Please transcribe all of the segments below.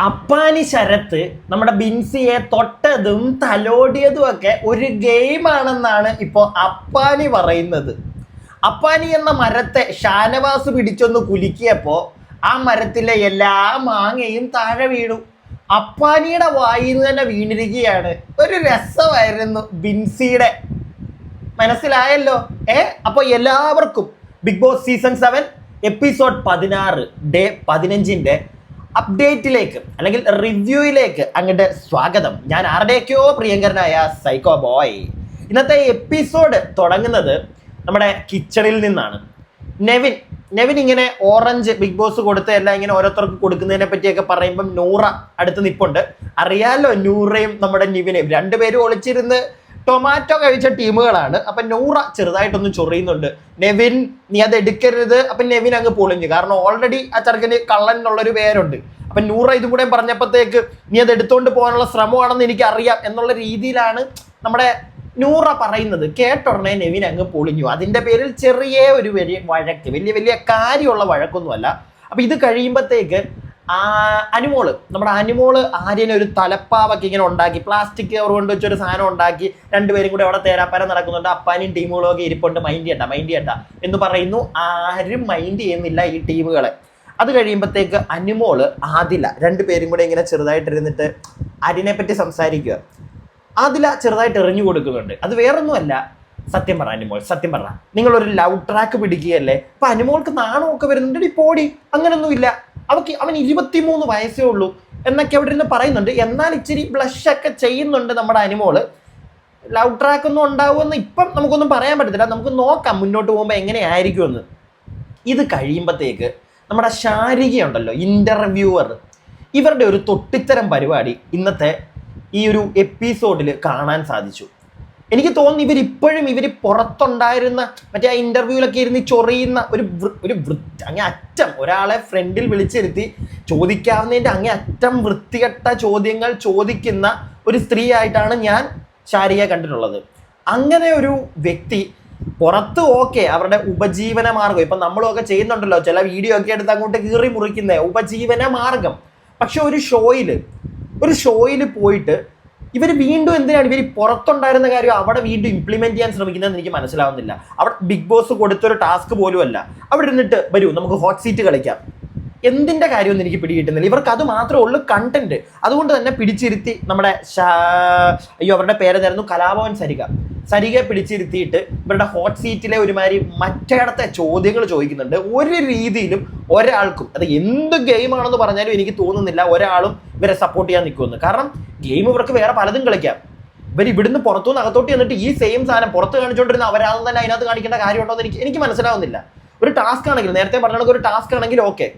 അപ്പാനി ശരത്ത് നമ്മുടെ ബിൻസിയെ തൊട്ടതും തലോടിയതും ഒക്കെ ഒരു ഗെയിമാണെന്നാണ് ഇപ്പോൾ അപ്പാനി പറയുന്നത്. അപ്പാനി എന്ന മരത്തെ ഷാനവാസ് പിടിച്ചൊന്ന് കുലുക്കിയപ്പോൾ ആ മരത്തിലെ എല്ലാ മാങ്ങയും താഴെ വീണു. അപ്പാനിയുടെ വായിൽ നിന്ന് തന്നെ വീണിരിക്കുകയാണ്. ഒരു രസമായിരുന്നു ബിൻസിയുടെ. മനസ്സിലായല്ലോ? ഏ? അപ്പോൾ എല്ലാവർക്കും Bigg Boss season seven episode പതിനാറ് ഡേ പതിനഞ്ചിന്റെ അപ്ഡേറ്റിലേക്ക് അല്ലെങ്കിൽ റിവ്യൂയിലേക്ക് അങ്ങോട്ട് സ്വാഗതം. ഞാൻ ആരുടെയൊക്കെയോ പ്രിയങ്കരനായ സൈക്കോ ബോയ് ഇന്നത്തെ എപ്പിസോഡ് തുടങ്ങുന്നത് നമ്മുടെ കിച്ചണിൽ നിന്നാണ്. നെവിൻ നെവിൻ ഇങ്ങനെ ഓറഞ്ച് ബിഗ് ബോസ് കൊടുത്ത എല്ലാം ഇങ്ങനെ ഓരോരുത്തർക്ക് കൊടുക്കുന്നതിനെ പറ്റിയൊക്കെ പറയുമ്പം നൂറ അടുത്ത് നിപ്പുണ്ട്. അറിയാലോ നൂറയും നമ്മുടെ നിവിനെയും. രണ്ടുപേരും ഒളിച്ചിരുന്ന് ടൊമാറ്റോ കഴിച്ച ടീമുകളാണ്. അപ്പൊ നൂറ ചെറുതായിട്ടൊന്ന് ചൊറിയുന്നുണ്ട്. നെവിൻ നീ അത് എടുക്കരുത്. അപ്പൊ നെവിൻ അങ്ങ് പൊളിഞ്ഞു. കാരണം ഓൾറെഡി ആ ചെറുക്കന് കള്ളൻ എന്നുള്ളൊരു പേരുണ്ട്. അപ്പൊ നൂറ ഇതും കൂടെ പറഞ്ഞപ്പോഴത്തേക്ക് നീ അത് എടുത്തുകൊണ്ട് പോകാനുള്ള ശ്രമമാണെന്ന് എനിക്ക് അറിയാം എന്നുള്ള രീതിയിലാണ് നമ്മുടെ നൂറ പറയുന്നത്. കേട്ടുടനെ നെവിൻ അങ്ങ് പൊളിഞ്ഞു. അതിന്റെ പേരിൽ ചെറിയ ഒരു വലിയ വഴക്ക്. വലിയ വലിയ കാര്യമുള്ള വഴക്കൊന്നുമല്ല. അപ്പൊ ഇത് കഴിയുമ്പോഴത്തേക്ക് അനുമോൾ. നമ്മുടെ അനുമോൾ ആര്യനെ ഒരു തലപ്പാവൊക്കെ ഇങ്ങനെ ഉണ്ടാക്കി പ്ലാസ്റ്റിക് കവർ കൊണ്ട് വെച്ചൊരു സാധനം ഉണ്ടാക്കി രണ്ടുപേരും കൂടി അവിടെ തേരാപ്പാര നടക്കുന്നുണ്ട്. അപ്പാനും ടീമുകളും ഒക്കെ ഇരിപ്പുണ്ട്. മൈൻഡ് ചെയ്യണ്ട മൈൻഡ് ചെയ്യണ്ട എന്ന് പറയുന്നു ആരും മൈൻഡ് ചെയ്യുന്നില്ല ഈ ടീമുകളെ. അത് കഴിയുമ്പോഴത്തേക്ക് അനുമോൾ ആദില രണ്ടുപേരും കൂടെ ഇങ്ങനെ ചെറുതായിട്ടിരുന്നിട്ട് അരിനെ പറ്റി സംസാരിക്കുക. ആദില ചെറുതായിട്ട് എറിഞ്ഞു കൊടുക്കുന്നുണ്ട്. അത് വേറൊന്നുമല്ല. സത്യം പറ അനുമോൾ സത്യം പറ. നിങ്ങളൊരു ലവ് ട്രാക്ക് പിടിക്കുകയല്ലേ? അപ്പൊ അനുമോൾക്ക് നാണമൊക്കെ വരുന്നുണ്ട്. പോടി. അങ്ങനൊന്നുമില്ല. അവക്ക് അവൻ ഇരുപത്തിമൂന്ന് വയസ്സേ ഉള്ളൂ എന്നൊക്കെ അവിടെ ഇരുന്ന് പറയുന്നുണ്ട്. എന്നാൽ ഇച്ചിരി ബ്ലഷ് ഒക്കെ ചെയ്യുന്നുണ്ട് നമ്മുടെ അനിമോൾ ലവ് ട്രാക്ക് ഒന്നും ഉണ്ടാവുമെന്ന് ഇപ്പം നമുക്കൊന്നും പറയാൻ പറ്റത്തില്ല. നമുക്ക് നോക്കാം മുന്നോട്ട് പോകുമ്പോൾ എങ്ങനെയായിരിക്കുമെന്ന്. ഇത് കഴിയുമ്പോഴത്തേക്ക് നമ്മുടെ ശാരികയുണ്ടല്ലോ ഇന്റർവ്യൂവർ ഇവരുടെ ഒരു തൊട്ടിത്തരം പരിപാടി ഇന്നത്തെ ഈ ഒരു എപ്പിസോഡിൽ കാണാൻ സാധിച്ചു. എനിക്ക് തോന്നുന്നു ഇവർ ഇപ്പോഴും ഇവർ പുറത്തുണ്ടായിരുന്ന മറ്റേ ആ ഇന്റർവ്യൂവിലൊക്കെ ഇരുന്ന് ചൊറിയുന്ന ഒരു ഒരു വൃത്തി അങ്ങേ അറ്റം. ഒരാളെ ഫ്രണ്ടിൽ വിളിച്ചിരുത്തി ചോദിക്കാവുന്നതിന്റെ അങ്ങേ അറ്റം വൃത്തികെട്ട ചോദ്യങ്ങൾ ചോദിക്കുന്ന ഒരു സ്ത്രീ ആയിട്ടാണ് ഞാൻ ശാരിയെ കണ്ടിട്ടുള്ളത്. അങ്ങനെ ഒരു വ്യക്തി പുറത്ത് ഓക്കെ അവരുടെ ഉപജീവന മാർഗം ഇപ്പം നമ്മളൊക്കെ ചെയ്യുന്നുണ്ടല്ലോ ചില വീഡിയോ ഒക്കെ എടുത്ത് അങ്ങോട്ട് കീറി മുറിക്കുന്ന ഉപജീവന മാർഗം പക്ഷെ ഒരു ഷോയിൽ ഒരു ഷോയിൽ പോയിട്ട് ഇവർ വീണ്ടും എന്തിനാണ്? ഇവർ പുറത്തുണ്ടായിരുന്ന കാര്യം അവിടെ വീണ്ടും ഇംപ്ലിമെന്റ് ചെയ്യാൻ ശ്രമിക്കുന്നതെന്ന് എനിക്ക് മനസ്സിലാവുന്നില്ല. അവിടെ ബിഗ് ബോസ് കൊടുത്തൊരു ടാസ്ക് പോലും അല്ല അവിടെ ഇരുന്നിട്ട് വരൂ നമുക്ക് ഹോട്ട് സീറ്റ് കളിക്കാം. എന്തിന്റെ കാര്യമൊന്നും എനിക്ക് പിടികിട്ടുന്നില്ല. ഇവർക്ക് അത് മാത്രമേ ഉള്ളൂ കണ്ടന്റ് അതുകൊണ്ട് തന്നെ പിടിച്ചിരുത്തി നമ്മുടെ അയ്യോ അവരുടെ പേരെന്തായിരുന്നു? കലാഭവൻ സരിക. സരികയെ പിടിച്ചിരുത്തിയിട്ട് ഇവരുടെ ഹോട്ട് സീറ്റിലെ ഒരുമാതിരി മറ്റേടത്തെ ചോദ്യങ്ങൾ ചോദിക്കുന്നുണ്ട്. ഒരു രീതിയിലും ഒരാൾക്കും അത് എന്ത് ഗെയിമാണെന്ന് പറഞ്ഞാലും എനിക്ക് തോന്നുന്നില്ല ഒരാളും ഇവരെ സപ്പോർട്ട് ചെയ്യാൻ നിൽക്കുമെന്ന് കാരണം ഗെയിം ഇവർക്ക് വേറെ പലതും കളിക്കാം. ഇവർ ഇവിടുന്ന് പുറത്തുനിന്ന് അകത്തോട്ട് ചെന്നിട്ട് ഈ സെയിം സാധനം പുറത്ത് കാണിച്ചുകൊണ്ടിരുന്ന അവരാണെന്ന് തന്നെ അതിനകത്ത് കാണിക്കേണ്ട കാര്യമുണ്ടോ എന്ന് എനിക്ക് എനിക്ക് മനസ്സിലാവുന്നില്ല. ഒരു ടാസ്ക് ആണെങ്കിൽ നേരത്തെ പറഞ്ഞ ഒരു ടാസ്ക് ആണെങ്കിൽ ഓക്കെ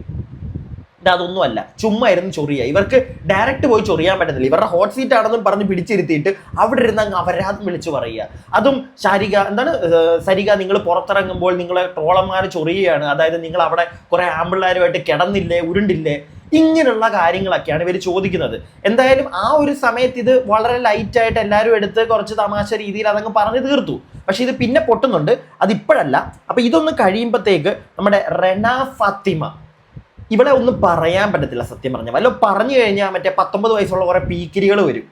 ഇത് അതൊന്നുമല്ല ചുമ്മാ ഇരുന്ന് ചൊറിയ ഇവർക്ക് ഡയറക്റ്റ് പോയി ചൊറിയാൻ പറ്റത്തില്ല. ഇവരുടെ ഹോട്ട് സീറ്റ് ആണെന്നും പറഞ്ഞ് പിടിച്ചിരുത്തിയിട്ട് അവിടെ ഇരുന്ന് അങ്ങ് അപരാധം വിളിച്ച് പറയുക. അതും ശാരിക എന്താണ് സരിക നിങ്ങൾ പുറത്തിറങ്ങുമ്പോൾ നിങ്ങളെ ട്രോളന്മാർ ചൊറിയുകയാണ്. അതായത് നിങ്ങൾ അവിടെ കുറെ ആമ്പിള്ളേരുമായിട്ട് കിടന്നില്ലേ ഉരുണ്ടില്ലേ? ഇങ്ങനെയുള്ള കാര്യങ്ങളൊക്കെയാണ് ഇവർ ചോദിക്കുന്നത്. എന്തായാലും ആ ഒരു സമയത്ത് ഇത് വളരെ ലൈറ്റായിട്ട് എല്ലാവരും എടുത്ത് കുറച്ച് തമാശ രീതിയിൽ അതങ്ങ് പറഞ്ഞു തീർത്തു. പക്ഷെ ഇത് പിന്നെ പൊട്ടുന്നുണ്ട്. അതിപ്പോഴല്ല. അപ്പൊ ഇതൊന്ന് കഴിയുമ്പോഴത്തേക്ക് നമ്മുടെ റെന ഫാത്തിമ ഇവിടെ ഒന്നും പറയാൻ പറ്റത്തില്ല സത്യം പറഞ്ഞാൽ വല്ല പറഞ്ഞു കഴിഞ്ഞാൽ മറ്റേ പത്തൊമ്പത് വയസ്സുള്ള കുറെ പീക്കിരികൾ വരും.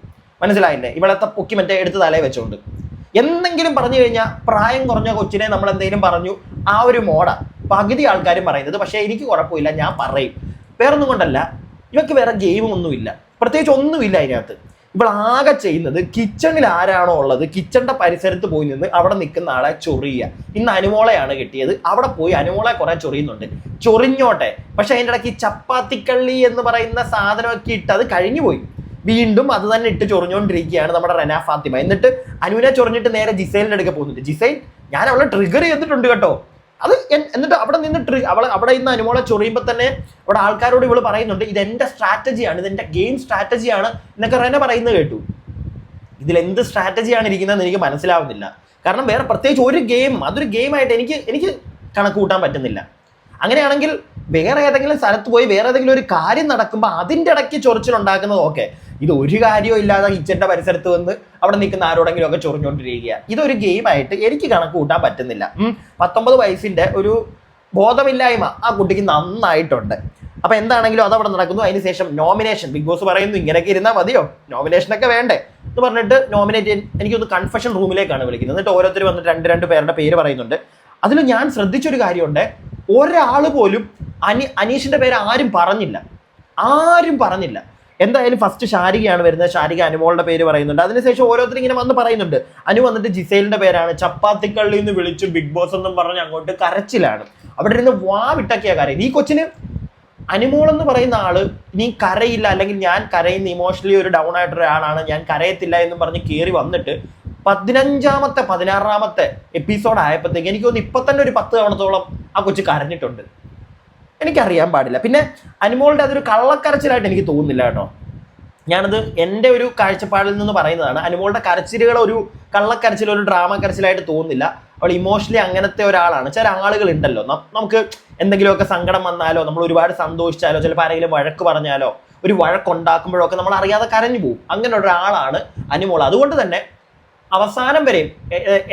മനസ്സിലായില്ലേ? ഇവിടത്തെ പൊക്കി മറ്റേ എടുത്ത് തലയെ വെച്ചോണ്ട്. എന്തെങ്കിലും പറഞ്ഞു കഴിഞ്ഞാൽ പ്രായം കുറഞ്ഞ കൊച്ചിനെ നമ്മൾ എന്തെങ്കിലും പറഞ്ഞു ആ ഒരു മോഡ. പകുതി ആൾക്കാരും പറയുന്നത്. പക്ഷേ എനിക്ക് കുഴപ്പമില്ല ഞാൻ പറയും. വേറൊന്നും കൊണ്ടല്ല. ഇവക്ക് വേറെ ഗെയിമും ഒന്നുമില്ല പ്രത്യേകിച്ച് ഒന്നുമില്ല അതിനകത്ത്. ഇപ്പോൾ ആകെ ചെയ്യുന്നത് കിച്ചണിൽ ആരാണോ ഉള്ളത്? കിച്ചണിന്റെ പരിസരത്ത് പോയി നിന്ന് അവിടെ നിൽക്കുന്ന ആളെ ചൊറിയുക. ഇന്ന് അനുമോളയാണ് കിട്ടിയത്. അവിടെ പോയി അനുമോളെ കുറെ ചൊറിയുന്നുണ്ട്. ചൊറിഞ്ഞോട്ടെ. പക്ഷെ അതിന്റെ ഇടയ്ക്ക് ചപ്പാത്തിക്കള്ളി എന്ന് പറയുന്ന സാധനമൊക്കെ ഇട്ട് അത് കഴിഞ്ഞു പോയി. വീണ്ടും അത് തന്നെ ഇട്ട് ചൊറിഞ്ഞുകൊണ്ടിരിക്കുകയാണ് നമ്മുടെ റെന ഫാത്തിമ. എന്നിട്ട് അനുവിനെ ചൊറിഞ്ഞിട്ട് നേരെ ജിസൈലിന്റെ അടുക്ക പോകുന്നുണ്ട്. ജിസൈൽ ഞാൻ അവളെ ട്രിഗർ ചെയ്തിട്ടുണ്ട് കേട്ടോ. അത് എന്നിട്ട് അവിടെ നിന്ന് ട്രി അവളെ അവിടെ ഇന്ന് അനുമോളെ ചൊറിയുമ്പോൾ തന്നെ അവിടെ ആൾക്കാരോട് ഇവൾ പറയുന്നുണ്ട് ഇത് എന്റെ സ്ട്രാറ്റജിയാണ് ഇത് എന്റെ ഗെയിം സ്ട്രാറ്റജിയാണ് എന്നൊക്കെ റെന പറയുന്നത് കേട്ടു. ഇതിൽ എന്ത് സ്ട്രാറ്റജിയാണ് ഇരിക്കുന്നതെന്ന് എനിക്ക് മനസ്സിലാവുന്നില്ല. കാരണം വേറെ പ്രത്യേകിച്ച് ഒരു ഗെയിം അതൊരു ഗെയിം ആയിട്ട് എനിക്ക് എനിക്ക് കണക്ക് കൂട്ടാൻ പറ്റുന്നില്ല. അങ്ങനെയാണെങ്കിൽ വേറെ ഏതെങ്കിലും സ്ഥലത്ത് പോയി വേറെ ഏതെങ്കിലും ഒരു കാര്യം നടക്കുമ്പോൾ അതിന്റെ ഇടയ്ക്ക് ചൊറിച്ചിലുണ്ടാക്കുന്നത് ഓക്കെ ഇത് ഒരു കാര്യവും ഇല്ലാതെ കിച്ചന്റെ പരിസരത്ത് വന്ന് അവിടെ നിൽക്കുന്ന ആരോടെങ്കിലും ഒക്കെ ചൊറിഞ്ഞുകൊണ്ടിരിക്കുക ഇതൊരു ഗെയിമായിട്ട് എനിക്ക് കണക്ക് കൂട്ടാൻ പറ്റുന്നില്ല. പത്തൊമ്പത് വയസ്സിന്റെ ഒരു ബോധമില്ലായ്മ ആ കുട്ടിക്ക് നന്നായിട്ടുണ്ട്. അപ്പൊ എന്താണെങ്കിലും അത് നടക്കുന്നു. നടക്കുന്നു അതിനുശേഷം നോമിനേഷൻ ബിഗ് ബോസ് പറയുന്നു ഇങ്ങനെയൊക്കെ ഇരുന്നാൽ മതിയോ? നോമിനേഷനൊക്കെ വേണ്ടേ? എന്ന് പറഞ്ഞിട്ട് നോമിനേറ്റ് എനിക്കൊന്ന് കൺഫഷൻ റൂമിലേക്കാണ് വിളിക്കുന്നത്. എന്നിട്ട് ഓരോരുത്തർ വന്നിട്ട് രണ്ട് രണ്ട് പേരുടെ പേര് പറയുന്നുണ്ട്. അതിൽ ഞാൻ ശ്രദ്ധിച്ചൊരു കാര്യമുണ്ട്. ഒരാൾ പോലും അനി അനീഷിന്റെ പേര് ആരും പറഞ്ഞില്ല. ആരും പറഞ്ഞില്ല. എന്തായാലും ഫസ്റ്റ് ശാരികയാണ് വരുന്നത്. ശാരിക അനുമോളുടെ പേര് പറയുന്നുണ്ട്. അതിനുശേഷം ഓരോരുത്തരും ഇങ്ങനെ വന്ന് പറയുന്നുണ്ട്. അനു വന്നിട്ട് ജിസേലിന്റെ പേരാണ്. ചപ്പാത്തിക്കള്ളിൽ നിന്ന് വിളിച്ചു ബിഗ് ബോസ് എന്നും പറഞ്ഞ് അങ്ങോട്ട് കരച്ചിലാണ്. അവിടെ ഇരുന്ന് വാ വിട്ടക്കിയ കാര്യം ഈ കൊച്ചിന് അനുമോൾ എന്ന് പറയുന്ന ആൾ നീ കരയില്ല അല്ലെങ്കിൽ ഞാൻ കരയുന്ന ഇമോഷണലി ഒരു ഡൗൺ ആയിട്ട് ഒരാളാണ് ഞാൻ കരയത്തില്ല എന്ന് പറഞ്ഞ് കയറി വന്നിട്ട് പതിനഞ്ചാമത്തെ പതിനാറാമത്തെ എപ്പിസോഡ് ആയപ്പോഴത്തേക്ക് എനിക്ക് തോന്നുന്നു ഇപ്പൊ തന്നെ ഒരു പത്ത് തവണത്തോളം ആ കൊച്ചു കരഞ്ഞിട്ടുണ്ട്. എനിക്കറിയാൻ പാടില്ല. പിന്നെ അനുമോളുടെ അതൊരു കള്ളക്കരച്ചിലായിട്ട് എനിക്ക് തോന്നുന്നില്ല കേട്ടോ. ഞാനത് എന്റെ ഒരു കാഴ്ചപ്പാടിൽ നിന്ന് പറയുന്നതാണ്. അനുമോളുടെ കരച്ചിലുകൾ ഒരു കള്ളക്കരച്ചിൽ ഒരു ഡ്രാമ കരച്ചിലായിട്ട് തോന്നുന്നില്ല. അവൾ ഇമോഷണലി അങ്ങനത്തെ ഒരാളാണ്. ചില ആളുകൾ ഉണ്ടല്ലോ. നമുക്ക് എന്തെങ്കിലുമൊക്കെ സങ്കടം വന്നാലോ നമ്മൾ ഒരുപാട് സന്തോഷിച്ചാലോ ചിലപ്പോൾ ആരെങ്കിലും വഴക്ക് പറഞ്ഞാലോ ഒരു വഴക്കുണ്ടാക്കുമ്പോഴൊക്കെ നമ്മൾ അറിയാതെ കരഞ്ഞു പോകും. അങ്ങനെ ഒരാളാണ് അനുമോൾ. അതുകൊണ്ട് തന്നെ അവസാനം വരെയും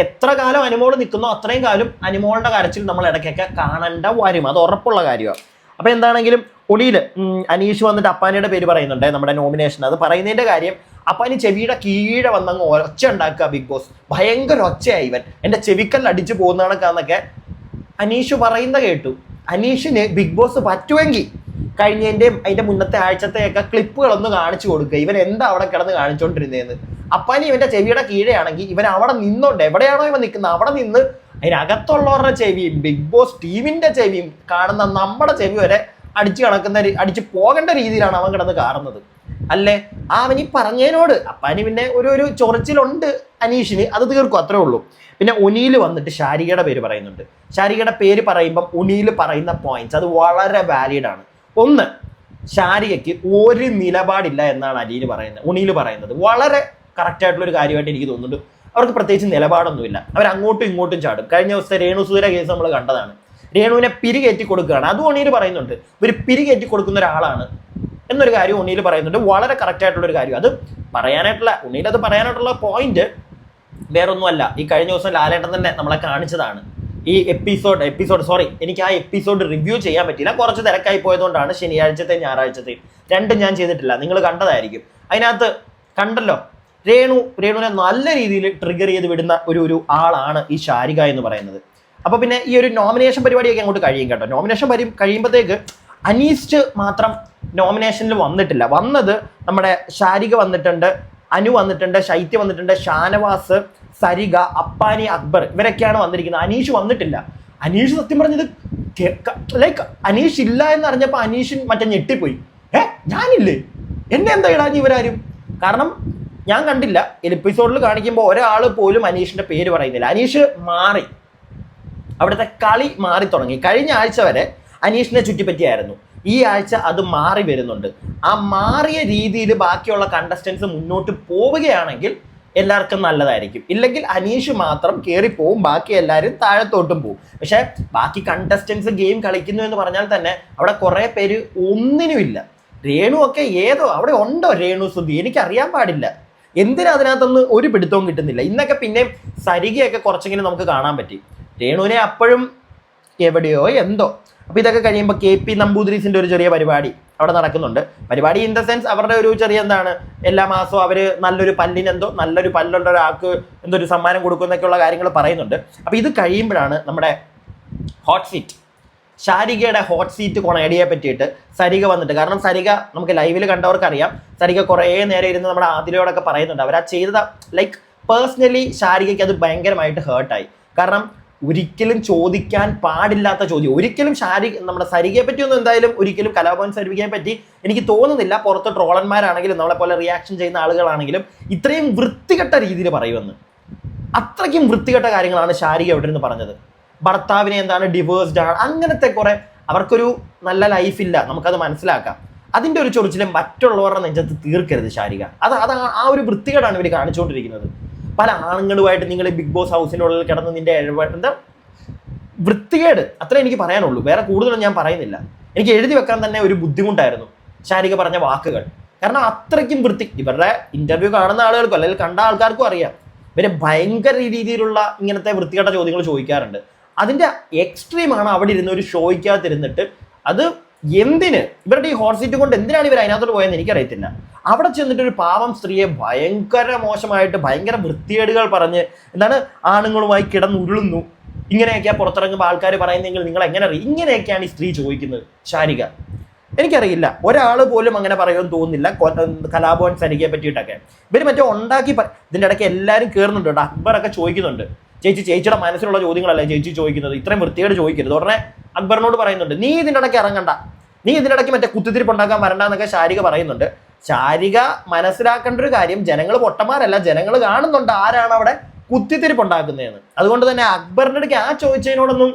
എത്ര കാലം അനുമോൾ നിൽക്കുന്നോ അത്രയും കാലം അനുമോളുടെ കരച്ചിൽ നമ്മൾ ഇടയ്ക്കൊക്കെ കാണേണ്ട വരും അത് ഉറപ്പുള്ള കാര്യമാണ്. അപ്പൊ എന്താണെങ്കിലും ഒളിയിൽ അനീഷ് വന്നിട്ട് അപ്പാനിയുടെ പേര് പറയുന്നുണ്ട് നമ്മുടെ നോമിനേഷൻ അത് പറയുന്നതിന്റെ കാര്യം അപ്പാനി ചെവിയുടെ കീഴെ വന്നങ്ങ് ഒച്ച ഉണ്ടാക്കുക ബിഗ് ബോസ് ഭയങ്കര ഒച്ചയായി ഇവൻ. എന്റെ ചെവിക്കല്ല് അടിച്ചു പോകുന്ന കണക്കാന്നൊക്കെ അനീഷ് പറയുന്ന കേട്ടു. അനീഷിന് ബിഗ് ബോസ് പറ്റുമെങ്കിൽ കഴിഞ്ഞതിന്റെയും അതിന്റെ മുന്നത്തെ ആഴ്ചത്തെയൊക്കെ ക്ലിപ്പുകളൊന്ന് കാണിച്ചു കൊടുക്കുക. ഇവൻ എന്താ അവിടെ കിടന്ന് കാണിച്ചുകൊണ്ടിരുന്നതെന്ന് അപ്പാനി ഇവന്റെ ചെവിയുടെ കീഴെയാണെങ്കിൽ ഇവൻ അവിടെ നിന്നോണ്ട് എവിടെയാണോ ഇവൻ നിൽക്കുന്നത്? അവിടെ നിന്ന് അതിനകത്തുള്ളവരുടെ ചെവിയും ബിഗ് ബോസ് ടീമിന്റെ ചെവിയും കാണുന്ന നമ്മുടെ ചെവി വരെ അടിച്ചു കണക്കുന്ന അടിച്ചു പോകേണ്ട രീതിയിലാണ് അവൻ കിടന്ന് കാണുന്നത്. അല്ലേ? ആ അവൻ ഈ പറഞ്ഞതിനോട് അപ്പാനി പിന്നെ ഒരു ഒരു ചൊറിച്ചിലുണ്ട് അനീഷിന് അത് തീർക്കും അത്രേ ഉള്ളൂ. പിന്നെ ഒനിയിൽ വന്നിട്ട് ശാരികയുടെ പേര് പറയുന്നുണ്ട്. ശാരികയുടെ പേര് പറയുമ്പം ഒനിയിൽ പറയുന്ന പോയിന്റ്സ് അത് വളരെ വാലിഡ് ആണ്. ഒന്ന് ശാരികയ്ക്ക് ഒരു നിലപാടില്ല എന്നാണ് അലീൽ പറയുന്നത് ഉണിയിൽ പറയുന്നത്. വളരെ കറക്റ്റ് ആയിട്ടുള്ള ഒരു കാര്യമായിട്ട് എനിക്ക് തോന്നുന്നുണ്ട്. അവർക്ക് പ്രത്യേകിച്ച് നിലപാടൊന്നുമില്ല. അവർ അങ്ങോട്ടും ഇങ്ങോട്ടും ചാടും. കഴിഞ്ഞ ദിവസത്തെ രേണുസൂര കേസ് നമ്മൾ കണ്ടതാണ്. രേണുവിനെ പിരികേറ്റി കൊടുക്കുകയാണ്. അതും ഒണിയിൽ പറയുന്നുണ്ട്. ഇവർ പിരികേറ്റി കൊടുക്കുന്ന ഒരാളാണ് എന്നൊരു കാര്യം ഉണ്ണിയിൽ പറയുന്നുണ്ട്. വളരെ കറക്റ്റ് ആയിട്ടുള്ള ഒരു കാര്യം. അത് പറയാനായിട്ടുള്ള ഉണ്ണിയിൽ അത് പറയാനായിട്ടുള്ള പോയിന്റ് വേറൊന്നുമല്ല. ഈ കഴിഞ്ഞ ദിവസം ലാലേട്ടൻ തന്നെ നമ്മളെ കാണിച്ചതാണ്. ഈ എപ്പിസോഡ് എപ്പിസോഡ് സോറി എനിക്ക് ആ എപ്പിസോഡ് റിവ്യൂ ചെയ്യാൻ പറ്റിയില്ല. കുറച്ച് തിരക്കായി പോയതുകൊണ്ടാണ് ശനിയാഴ്ചത്തെ ഞായറാഴ്ചത്തെയും. രണ്ടും ഞാൻ ചെയ്തിട്ടില്ല. നിങ്ങൾ കണ്ടതായിരിക്കും. അതിനകത്ത് കണ്ടല്ലോ രേണു രേണുവിനെ നല്ല രീതിയിൽ ട്രിഗർ ചെയ്ത് വിടുന്ന ഒരു ഒരു ആളാണ് ഈ ശാരിക എന്ന് പറയുന്നത്. അപ്പോൾ പിന്നെ ഈ ഒരു നോമിനേഷൻ പരിപാടിയൊക്കെ അങ്ങോട്ട് കഴിയും കേട്ടോ. നോമിനേഷൻ പരി കഴിയുമ്പോഴത്തേക്ക് അനീസ്റ്റ് മാത്രം നോമിനേഷനിൽ വന്നിട്ടില്ല. വന്നത് നമ്മുടെ ശാരിക വന്നിട്ടുണ്ട് അനു വന്നിട്ടുണ്ട് ശൈത്യ വന്നിട്ടുണ്ട് ഷാനവാസ് സരിക അപ്പാനി അക്ബർ ഇവരൊക്കെയാണ് വന്നിരിക്കുന്നത്. അനീഷ് വന്നിട്ടില്ല. അനീഷ് സത്യം പറഞ്ഞത് ലൈക്ക് അനീഷ് ഇല്ല എന്ന് അറിഞ്ഞപ്പോൾ അനീഷ് മറ്റേ ഞെട്ടിപ്പോയി. ഏ ഞാനില്ലേ? എന്നെ എന്താ ഇടാഞ്ഞ് ഇവരാരും? കാരണം ഞാൻ കണ്ടില്ല. എപ്പിസോഡിൽ കാണിക്കുമ്പോൾ ഒരാൾ പോലും അനീഷിന്റെ പേര് പറയുന്നില്ല. അനീഷ് മാറി. അവിടുത്തെ കളി മാറി തുടങ്ങി. കഴിഞ്ഞ ആഴ്ച വരെ അനീഷിനെ ചുറ്റിപ്പറ്റിയായിരുന്നു. ഈ ആഴ്ച അത് മാറി വരുന്നുണ്ട്. ആ മാറിയ രീതിയിൽ ബാക്കിയുള്ള കണ്ടസ്റ്റൻസ് മുന്നോട്ട് പോവുകയാണെങ്കിൽ എല്ലാവർക്കും നല്ലതായിരിക്കും. ഇല്ലെങ്കിൽ അനീഷ് മാത്രം കയറിപ്പോവും ബാക്കി എല്ലാവരും താഴത്തോട്ടും പോവും. പക്ഷേ ബാക്കി കണ്ടസ്റ്റൻസ് ഗെയിം കളിക്കുന്നു എന്ന് പറഞ്ഞാൽ തന്നെ അവിടെ കുറേ പേര് ഒന്നിനുമില്ല. രേണു ഒക്കെ ഏതോ അവിടെ ഉണ്ടോ രേണു സുധി? എനിക്കറിയാൻ പാടില്ല. എന്തിനാ അതിനകത്തൊന്ന് ഒരു പിടുത്തവും കിട്ടുന്നില്ല? ഇന്നൊക്കെ പിന്നെയും സരികയൊക്കെ കുറച്ചെങ്കിലും നമുക്ക് കാണാൻ പറ്റി. രേണുവിനെ അപ്പോഴും എവിടെയോ എന്തോ. അപ്പൊ ഇതൊക്കെ കഴിയുമ്പോൾ കെ പി നമ്പൂതിരീസിന്റെ ഒരു ചെറിയ പരിപാടി അവിടെ നടക്കുന്നുണ്ട്. പരിപാടി ഇൻ ദ സെൻസ് അവരുടെ ഒരു ചെറിയ എന്താണ് എല്ലാ മാസവും അവർ നല്ലൊരു പല്ലിനെന്തോ നല്ലൊരു പല്ലുള്ള ഒരാൾക്ക് എന്തോ ഒരു സമ്മാനം കൊടുക്കുന്നൊക്കെയുള്ള കാര്യങ്ങൾ പറയുന്നുണ്ട്. അപ്പൊ ഇത് കഴിയുമ്പോഴാണ് നമ്മുടെ ഹോട്ട് സീറ്റ് ശാരികയുടെ ഹോട്ട് സീറ്റ് കൊണേടിയെ പറ്റിയിട്ട് സരിക വന്നിട്ട് കാരണം സരിക നമുക്ക് ലൈവിൽ കണ്ടവർക്കറിയാം. സരിക കുറേ നേരം ഇരുന്ന് നമ്മുടെ ആതിരയോടൊക്കെ പറയുന്നുണ്ട്. അവർ ആ ചെയ്തത് ലൈക്ക് പേഴ്സണലി ശാരികയ്ക്ക് അത് ഭയങ്കരമായിട്ട് ഹേർട്ടായി കാരണം ഒരിക്കലും ചോദിക്കാൻ പാടില്ലാത്ത ചോദ്യം. ഒരിക്കലും ശാരി നമ്മുടെ സരികയെ പറ്റി ഒന്നും എന്തായാലും ഒരിക്കലും കലാഭവൻ സരികയെ പറ്റി എനിക്ക് തോന്നുന്നില്ല. പുറത്ത് ട്രോളന്മാരാണെങ്കിലും നമ്മളെ പോലെ റിയാക്ഷൻ ചെയ്യുന്ന ആളുകളാണെങ്കിലും ഇത്രയും വൃത്തികെട്ട രീതിയിൽ പറയുമെന്ന്. അത്രയ്ക്കും വൃത്തികെട്ട കാര്യങ്ങളാണ് ശാരിക അവിടെ നിന്ന് പറഞ്ഞത്. ഭർത്താവിനെ എന്താണ് ഡിവേഴ്സ്ഡ് ആണ്. അങ്ങനത്തെ കുറെ അവർക്കൊരു നല്ല ലൈഫില്ല നമുക്കത് മനസ്സിലാക്കാം. അതിന്റെ ഒരു ചൊറിച്ചിലും മറ്റുള്ളവരുടെ നെഞ്ചത്ത് തീർക്കരുത് ശാരിക. അത് അത് ആ- ഒരു വൃത്തികേടാണ് ഇവർ കാണിച്ചുകൊണ്ടിരിക്കുന്നത്. പല ആണുങ്ങളുമായിട്ട് നിങ്ങൾ ബിഗ് ബോസ് ഹൗസിനുള്ളിൽ കിടന്ന് നിന്റെ എന്താ? വൃത്തികേട്. അത്ര എനിക്ക് പറയാനുള്ളൂ. വേറെ കൂടുതലൊന്നും ഞാൻ പറയുന്നില്ല. എനിക്ക് എഴുതി വെക്കാൻ തന്നെ ഒരു ബുദ്ധിമുട്ടായിരുന്നു. ശാരിക പറഞ്ഞ വാക്കുകൾ. കാരണം അത്രയ്ക്കും വൃത്തി ഇവരുടെ ഇന്റർവ്യൂ കാണുന്ന ആളുകൾക്കും അല്ലെങ്കിൽ കണ്ട ആൾക്കാർക്കും അറിയാം. ഇവർ ഭയങ്കര രീതിയിലുള്ള ഇങ്ങനത്തെ വൃത്തികെട്ട ചോദ്യങ്ങൾ ചോദിക്കാറുണ്ട്. അതിന്റെ എക്സ്ട്രീമാണ് അവിടെ ഇരുന്ന് ഒരു ഷോയ്ക്കകത്തിരുന്നിട്ട് അത് എന്തിന്? ഇവരുടെ ഈ ഹോട്ട് സീറ്റ് കൊണ്ട് എന്തിനാണ് ഇവർ അതിനകത്തോട്ട് പോയെന്ന് എനിക്കറിയത്തില്ല. അവിടെ ചെന്നിട്ട് ഒരു പാവം സ്ത്രീയെ ഭയങ്കര മോശമായിട്ട് ഭയങ്കര വൃത്തികേടുകൾ പറഞ്ഞ് എന്താണ്? ആണുങ്ങളുമായി കിടന്നുരുളുന്നു. ഇങ്ങനെയൊക്കെയാണ് പുറത്തിറങ്ങുമ്പോൾ ആൾക്കാർ പറയുന്നെങ്കിൽ നിങ്ങൾ എങ്ങനെ അറിയും? ഇങ്ങനെയൊക്കെയാണ് ഈ സ്ത്രീ ചോദിക്കുന്നത്. ശാരിക. എനിക്കറിയില്ല. ഒരാൾ പോലും അങ്ങനെ പറയുമെന്ന് തോന്നുന്നില്ല. കലാഭവൻ സരികയെ പറ്റിയിട്ടൊക്കെ. ഇവർ മറ്റേ ഉണ്ടാക്കി ഇതിന്റെ ഇടയ്ക്ക് എല്ലാവരും കയറുന്നുണ്ട് കേട്ടോ. അക്ബറൊക്കെ ചോദിക്കുന്നുണ്ട്. ചേച്ചി ചേച്ചിയുടെ മനസ്സിലുള്ള ചോദ്യങ്ങളല്ലേ ചേച്ചി ചോദിക്കുന്നത്? ഇത്രയും വൃത്തിയോട് ചോദിക്കരുത്. ഉടനെ അക്ബറിനോട് പറയുന്നുണ്ട് നീ ഇതിന്റെ ഇടയ്ക്ക് ഇറങ്ങണ്ട. നീ ഇതിന്റെ ഇടയ്ക്ക് മറ്റേ കുത്തിത്തിരിപ്പ് ഉണ്ടാക്കാൻ വരണ്ട എന്നൊക്കെ ശാരിക പറയുന്നുണ്ട്. ശാരിക മനസ്സിലാക്കേണ്ട ഒരു കാര്യം ജനങ്ങൾ പൊട്ടന്മാരല്ല ജനങ്ങൾ കാണുന്നുണ്ട് ആരാണ് അവിടെ കുത്തിത്തിരിപ്പ് ഉണ്ടാക്കുന്നതെന്ന്. അതുകൊണ്ട് തന്നെ അക്ബറിന്റെ ഇടയ്ക്ക് ആ ചോദിച്ചതിനോടൊന്നും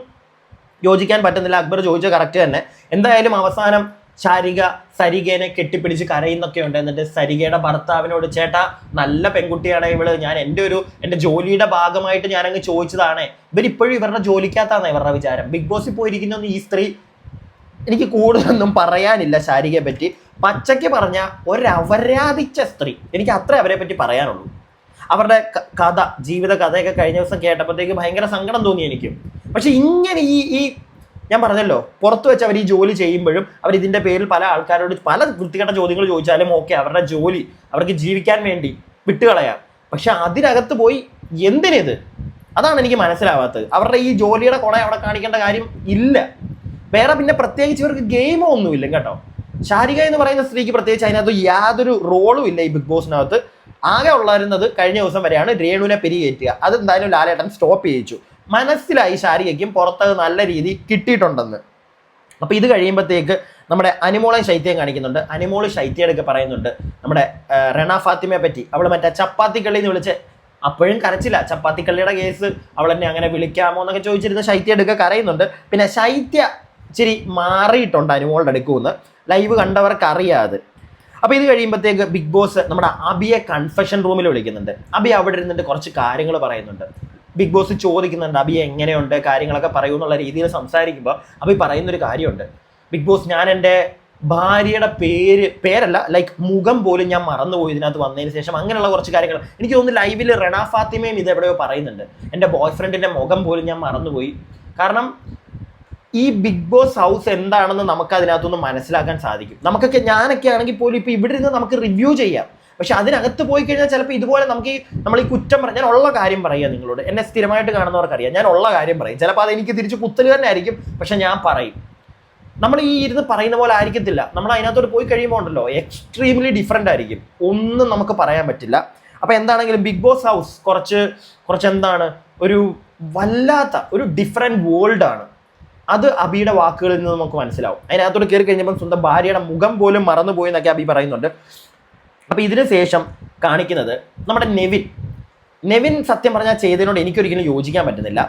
യോജിക്കാൻ പറ്റുന്നില്ല. അക്ബർ ചോദിച്ച കറക്റ്റ് തന്നെ. എന്തായാലും അവസാനം ശാരിക സരികേനെ കെട്ടിപ്പിടിച്ച് കരയുന്നൊക്കെ ഉണ്ട്. എന്നിട്ട് സരികയുടെ ഭർത്താവിനോട് ചേട്ടാ നല്ല പെൺകുട്ടിയാണ് ഇവൾ. ഞാൻ എന്റെ ഒരു എന്റെ ജോലിയുടെ ഭാഗമായിട്ട് ഞാൻ അങ്ങ് ചോദിച്ചതാണ്. ഇവരിപ്പോഴും ഇവരുടെ ജോലിക്കകത്താണ് ഇവരുടെ വിചാരം. ബിഗ് ബോസിൽ പോയിരിക്കുന്ന ഈ സ്ത്രീ എനിക്ക് കൂടുതലൊന്നും പറയാനില്ല ശാരികയെ പറ്റി. പച്ചയ്ക്ക് പറഞ്ഞ ഒരവരാധിച്ച സ്ത്രീ. എനിക്ക് അത്രേ അവരെ പറ്റി പറയാനുള്ളൂ. അവരുടെ കഥ ജീവിത കഥയൊക്കെ കഴിഞ്ഞ ദിവസം കേട്ടപ്പോഴത്തേക്ക് ഭയങ്കര സങ്കടം തോന്നി എനിക്ക്. പക്ഷെ ഇങ്ങനെ ഈ ഈ ഞാൻ പറഞ്ഞല്ലോ പുറത്ത് വെച്ച് അവർ ഈ ജോലി ചെയ്യുമ്പോഴും അവർ ഇതിന്റെ പേരിൽ പല ആൾക്കാരോട് പല വൃത്തികെട്ട ചോദ്യങ്ങൾ ചോദിച്ചാലും ഓക്കെ അവരുടെ ജോലി അവർക്ക് ജീവിക്കാൻ വേണ്ടി വിട്ടുകളയാം. പക്ഷെ അതിനകത്ത് പോയി എന്തിനിത്? അതാണ് എനിക്ക് മനസ്സിലാവാത്തത്. അവരുടെ ഈ ജോലിയുടെ കുറെ അവിടെ കാണിക്കേണ്ട കാര്യം ഇല്ല. വേറെ പിന്നെ പ്രത്യേകിച്ച് ഇവർക്ക് ഗെയിമോ ഒന്നുമില്ല കേട്ടോ. ശാരിക എന്ന് പറയുന്ന സ്ത്രീക്ക് പ്രത്യേകിച്ച് അതിനകത്ത് യാതൊരു റോളും ഇല്ല ഈ ബിഗ് ബോസിനകത്ത്. ആകെ ഉള്ളായിരുന്നത് കഴിഞ്ഞ ദിവസം വരെയാണ് രേണുവിനെ അത് എന്തായാലും ലാലേട്ടൻ സ്റ്റോപ്പ് ചെയ്യിച്ചു. മനസ്സിലായി ശാരികയ്ക്കും പുറത്ത് നല്ല രീതി കിട്ടിയിട്ടുണ്ടെന്ന്. അപ്പൊ ഇത് കഴിയുമ്പോഴത്തേക്ക് നമ്മുടെ അനിമോളെ ശൈത്യം കാണിക്കുന്നുണ്ട്. അനിമോൾ ശൈത്യടൊക്കെ പറയുന്നുണ്ട്. നമ്മുടെ റണ ഫാത്തിമയെ പറ്റി. അവൾ മറ്റേ ചപ്പാത്തിക്കള്ളിന്ന് കള്ളി എന്ന് വിളിച്ച് അപ്പോഴും കരച്ചില്ല. ചപ്പാത്തിക്കള്ളിയുടെ കേസ് അവൾ എന്നെ അങ്ങനെ വിളിക്കാമോ എന്നൊക്കെ ചോദിച്ചിരുന്ന ശൈത്യ എടുക്ക കരയുന്നുണ്ട്. പിന്നെ ശൈത്യ ഇച്ചിരി മാറിയിട്ടുണ്ട് അനുമോളുടെ അടുക്കുമെന്ന് ലൈവ് കണ്ടവർക്ക് അറിയാതെ അപ്പൊ ഇത് കഴിയുമ്പോഴത്തേക്ക് ബിഗ് ബോസ് നമ്മുടെ അബിയെ കൺഫെഷൻ റൂമിൽ വിളിക്കുന്നുണ്ട്. അബി അവിടെ ഇരുന്നിട്ട് കുറച്ച് കാര്യങ്ങൾ പറയുന്നുണ്ട്. ബിഗ് ബോസ് ചോദിക്കുന്നുണ്ട് അബി എങ്ങനെയുണ്ട്? കാര്യങ്ങളൊക്കെ പറയൂ എന്നുള്ള രീതിയിൽ സംസാരിക്കുമ്പോൾ അബി പറയുന്നൊരു കാര്യമുണ്ട്. ബിഗ് ബോസ് ഞാൻ എന്റെ ഭാര്യയുടെ പേര് പേരല്ല ലൈക്ക് മുഖം പോലും ഞാൻ മറന്നുപോയി ഇതിനകത്ത് വന്നതിന് ശേഷം. അങ്ങനെയുള്ള കുറച്ച് കാര്യങ്ങൾ. എനിക്ക് തോന്നുന്നു ലൈവിൽ റെന ഫാത്തിമയും ഇത് എവിടെയോ പറയുന്നുണ്ട്. എന്റെ ബോയ് ഫ്രണ്ടിന്റെ മുഖം പോലും ഞാൻ മറന്നുപോയി. കാരണം ഈ ബിഗ് ബോസ് ഹൗസ് എന്താണെന്ന് നമുക്ക് അതിനകത്തുനിന്ന് മനസ്സിലാക്കാൻ സാധിക്കും. നമുക്കൊക്കെ ഞാനൊക്കെ ആണെങ്കിൽ പോലും ഇപ്പോൾ ഇവിടെ ഇരുന്ന് നമുക്ക് റിവ്യൂ ചെയ്യാം. പക്ഷെ അതിനകത്ത് പോയി കഴിഞ്ഞാൽ ചിലപ്പോൾ ഇതുപോലെ നമുക്ക് ഈ നമ്മൾ ഈ കുറ്റം പറഞ്ഞാൽ ഉള്ള കാര്യം പറയുക നിങ്ങളോട്. എന്നെ സ്ഥിരമായിട്ട് കാണുന്നവർക്കറിയാം. ഞാൻ ഉള്ള കാര്യം പറയും. ചിലപ്പോൾ അത് എനിക്ക് തിരിച്ച് കുത്തൽ തന്നെ ആയിരിക്കും. പക്ഷെ ഞാൻ പറയും. നമ്മൾ ഈ ഇരുന്ന് പറയുന്ന പോലെ ആയിരിക്കത്തില്ല. നമ്മൾ അതിനകത്തോട്ട് പോയി കഴിയുമ്പോൾ ഉണ്ടല്ലോ എക്സ്ട്രീംലി ഡിഫറെന്റ് ആയിരിക്കും. ഒന്നും നമുക്ക് പറയാൻ പറ്റില്ല. അപ്പോൾ എന്താണെങ്കിലും ബിഗ് ബോസ് ഹൗസ് കുറച്ച് കുറച്ച് എന്താണ് ഒരു വല്ലാത്ത ഒരു ഡിഫറെന്റ് വേൾഡ് ആണ്. അത് അബിയുടെ വാക്കുകളിൽ നിന്ന് നമുക്ക് മനസ്സിലാവും. അതിനകത്തോട്ട് കയറി കഴിഞ്ഞപ്പോൾ സ്വന്തം ഭാര്യയുടെ മുഖം പോലും മറന്നുപോയി എന്നൊക്കെ അബി പറയുന്നുണ്ട്. അപ്പൊ ഇതിന് ശേഷം കാണിക്കുന്നത് നമ്മുടെ നെവിൻ. നെവിൻ സത്യം പറഞ്ഞാൽ ചെയ്തതിനോട് എനിക്കൊരിക്കലും യോജിക്കാൻ പറ്റുന്നില്ല.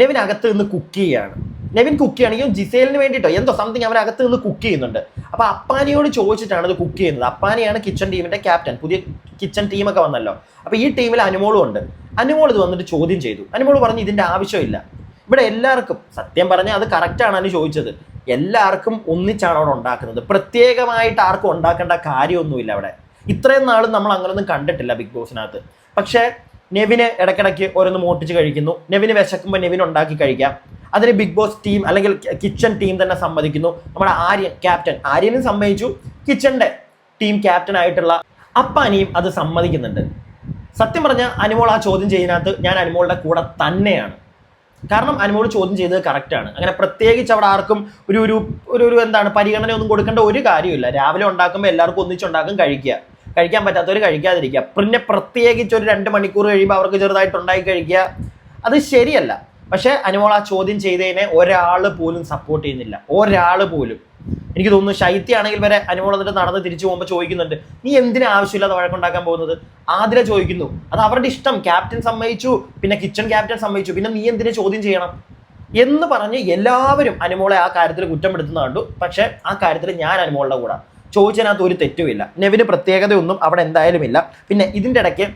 നെവിൻ അകത്ത് നിന്ന് കുക്ക് ചെയ്യാണ് നെവിൻ കുക്ക് ചെയ്യുകയാണെങ്കിൽ ജിസേലിന് വേണ്ടിയിട്ടോ എന്തോ സംതിങ് അവൻ അകത്ത് നിന്ന് കുക്ക് ചെയ്യുന്നുണ്ട്. അപ്പോൾ അപ്പാനിയോട് ചോദിച്ചിട്ടാണ് അത് കുക്ക് ചെയ്യുന്നത്. അപ്പാനിയാണ് കിച്ചൺ ടീമിന്റെ ക്യാപ്റ്റൻ പുതിയ കിച്ചൺ ടീമൊക്കെ വന്നല്ലോ. അപ്പോൾ ഈ ടീമിൽ അനുമോളും ഉണ്ട്. അനുമോൾ ഇത് വന്നിട്ട് ചോദ്യം ചെയ്തു. അനുമോൾ പറഞ്ഞു ഇതിന്റെ ആവശ്യമില്ല. ഇവിടെ എല്ലാവർക്കും സത്യം പറഞ്ഞാൽ അത് കറക്റ്റാണ് അനു ചോദിച്ചത്. എല്ലാവർക്കും ഒന്നിച്ചാണ് അവിടെ ഉണ്ടാക്കുന്നത്. പ്രത്യേകമായിട്ട് ആർക്കും ഉണ്ടാക്കേണ്ട കാര്യമൊന്നുമില്ല അവിടെ. ഇത്രയും നാളും നമ്മൾ അങ്ങനൊന്നും കണ്ടിട്ടില്ല ബിഗ് ബോസിനകത്ത് പക്ഷേ നെവിന് ഇടയ്ക്കിടയ്ക്ക് ഓരോന്ന് മോട്ടിച്ച് കഴിക്കുന്നു. നെവിന് വിശക്കുമ്പോൾ നെവിൻ ഉണ്ടാക്കി കഴിക്കാം. അതിന് ബിഗ് ബോസ് ടീം അല്ലെങ്കിൽ കിച്ചൺ ടീം തന്നെ സമ്മതിക്കുന്നു. നമ്മുടെ ആര്യൻ ക്യാപ്റ്റൻ ആര്യനും സമ്മതിച്ചു. കിച്ചന്റെ ടീം ക്യാപ്റ്റൻ ആയിട്ടുള്ള അപ്പാനിയും അത് സമ്മതിക്കുന്നുണ്ട്. സത്യം പറഞ്ഞാൽ അനുമോൾ ആ ചോദ്യം ചെയ്യുന്നതിനകത്ത് ഞാൻ അനുമോളുടെ കൂടെ തന്നെയാണ്. കാരണം അനുമോൾ ചോദ്യം ചെയ്തത് കറക്റ്റാണ് അങ്ങനെ പ്രത്യേകിച്ച് അവിടെ ആർക്കും ഒരു ഒരു ഒരു ഒരു എന്താണ് പരിഗണന ഒന്നും കൊടുക്കേണ്ട ഒരു കാര്യമില്ല രാവിലെ ഉണ്ടാക്കുമ്പോൾ എല്ലാവർക്കും ഒന്നിച്ചുണ്ടാക്കും കഴിക്കുക. കഴിക്കാൻ പറ്റാത്തവർ കഴിക്കാതിരിക്കുക. പിന്നെ പ്രത്യേകിച്ച് ഒരു രണ്ട് മണിക്കൂർ കഴിയുമ്പോൾ അവർക്ക് ചെറുതായിട്ട് ഉണ്ടാക്കി കഴിക്കുക. അത് ശരിയല്ല. പക്ഷേ അനുമോൾ ആ ചോദ്യം ചെയ്തതിനെ ഒരാൾ പോലും സപ്പോർട്ട് ചെയ്യുന്നില്ല. ഒരാൾ പോലും. എനിക്ക് തോന്നുന്നു ശൈത്യാണെങ്കിൽ വരെ അനുമോൾ എന്നിട്ട് നടന്ന് തിരിച്ചു പോകുമ്പോൾ ചോദിക്കുന്നുണ്ട് നീ എന്തിനാ ആവശ്യമില്ലാതെ വഴക്കുണ്ടാക്കാൻ പോകുന്നത്? ആതിര ചോദിക്കുന്നു. അത് അവരുടെ ഇഷ്ടം. ക്യാപ്റ്റൻ സമ്മതിച്ചു. പിന്നെ കിച്ചൺ ക്യാപ്റ്റൻ സമ്മതിച്ചു. പിന്നെ നീ എന്തിനു ചോദ്യം ചെയ്യണം? എന്ന് പറഞ്ഞ് എല്ലാവരും അനുമോളെ ആ കാര്യത്തിൽ കുറ്റപ്പെടുത്തുന്ന കണ്ടു. പക്ഷെ ആ കാര്യത്തിൽ ഞാൻ അനുമോളുടെ കൂടെ. ചോദിച്ചതിനകത്ത് ഒരു തെറ്റുമില്ല. നെവിന് പ്രത്യേകതയൊന്നും അവിടെ എന്തായാലും ഇല്ല. പിന്നെ ഇതിന്റെ ഇടയ്ക്ക്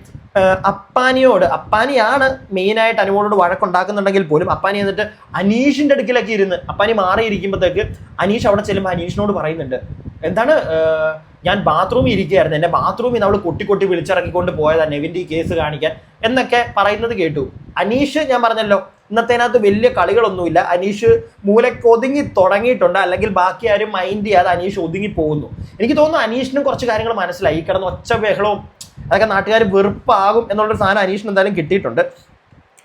അപ്പാനിയോട് അപ്പാനിയാണ് മെയിനായിട്ട് അനുമോളോട് വഴക്കുണ്ടാക്കുന്നുണ്ടെങ്കിൽ പോലും അപ്പാനി എന്നിട്ട് അനീഷിന്റെ അടുക്കിലൊക്കെ ഇരുന്ന് അപ്പാനി മാറിയിരിക്കുമ്പോഴത്തേക്ക് അനീഷ് അവിടെ ചെല്ലുമ്പോൾ അനീഷിനോട് പറയുന്നുണ്ട്. എന്താണ് ഞാൻ ബാത്റൂമിൽ ഇരിക്കുകയായിരുന്നു. എന്റെ ബാത്റൂമിൽ നിന്ന് അവൾ കൊട്ടി കൊട്ടി വിളിച്ചിറക്കിക്കൊണ്ട് പോയതാണ് നെവിന്റെ ഈ കേസ് കാണിക്കാൻ എന്നൊക്കെ പറയുന്നത് കേട്ടു. അനീഷ് ഞാൻ പറഞ്ഞല്ലോ ഇന്നത്തേനകത്ത് വലിയ കളികളൊന്നുമില്ല. അനീഷ് മൂലയ്ക്ക് ഒതുങ്ങി തുടങ്ങിയിട്ടുണ്ട്. അല്ലെങ്കിൽ ബാക്കി ആരും മൈൻഡ് ചെയ്യാതെ അനീഷ് ഒതുങ്ങി പോകുന്നു. എനിക്ക് തോന്നുന്നു അനീഷിനും കുറച്ച് കാര്യങ്ങൾ മനസ്സിലായി. ഈ കിടന്ന് ഒച്ച ബഹളവും അതൊക്കെ നാട്ടുകാർ വെറുപ്പാകും എന്നുള്ളൊരു സാധനം അനീഷിന് എന്തായാലും കിട്ടിയിട്ടുണ്ട്.